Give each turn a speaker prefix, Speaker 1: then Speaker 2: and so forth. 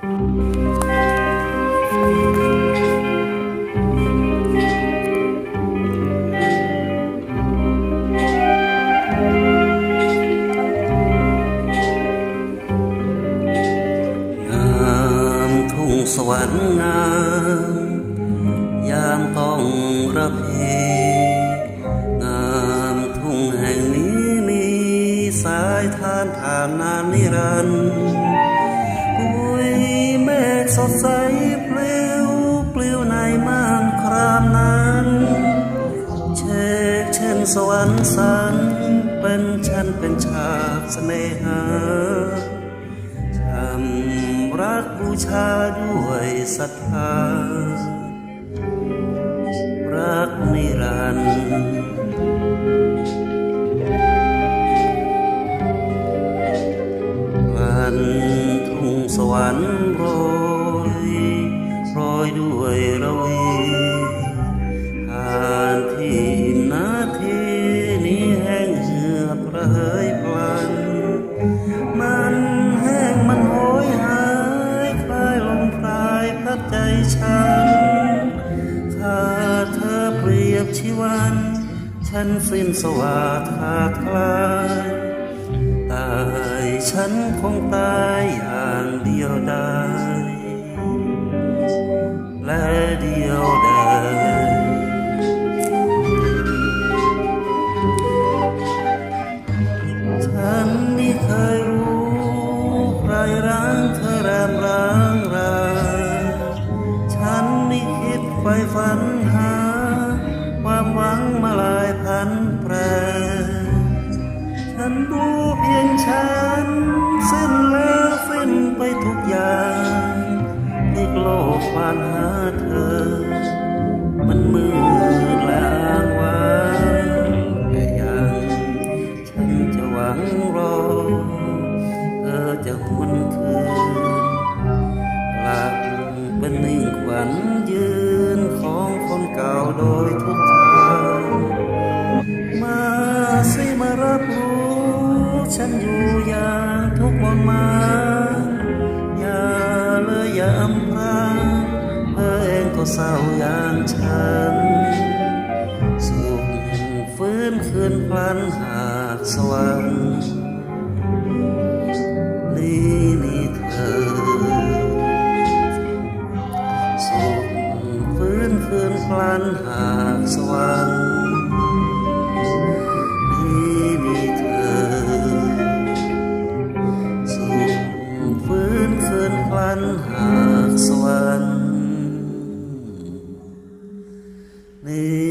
Speaker 1: งามทุ่งสวรรค์งามยามต้องระเพงามทุ่งแห่งนี้มีสายทานทานนานนิรันดร์ ดใสปลิวปลิวในม่านครามนั้นเชกเช่นสวรรค์สันเป็นฉันเป็นฉากเสน่หาทำรักบูชาด้วยศรัทธารักนิรันดร์พันทุ่งสวรรค์โร โรยด้วยระวีผ่านที่นาทีนี้แห้งเหือกระเหยพลัน มันแห้งมันโหยหายคลายลมพรายพัดใจฉันถ้าเธอเปรียบชีวัน ฉันสิ้นสวาดขาดคลายตายฉันคงตายอย่างเดียวดาย และเดียวดายฉันไม่เคยรู้ใครรักเธอแรมร้างราฉันไม่คิดไฟฝันหา ความหวังมาลายพันแปรฉันรู้เพียงฉัน สิ้นแล้วสิ้นไปทุกอย่างพลิกโลกควานหา เธอจะหวนคืนกลับเป็นหนิ่งขวัญยืนของคนเก่าโดยทุกทางมาสิมารับรู้ฉันอยู่อย่างทุกมนมาอย่าเลยอย่าอำพรางเธอเองก็เศร้าอย่างฉันสุขฟื้นคืนพลันหากสวรร คืนพลันหากสวรรค์นี่นี่เธอ สุขฟื้นคืนพลันหากสวรรค์นี้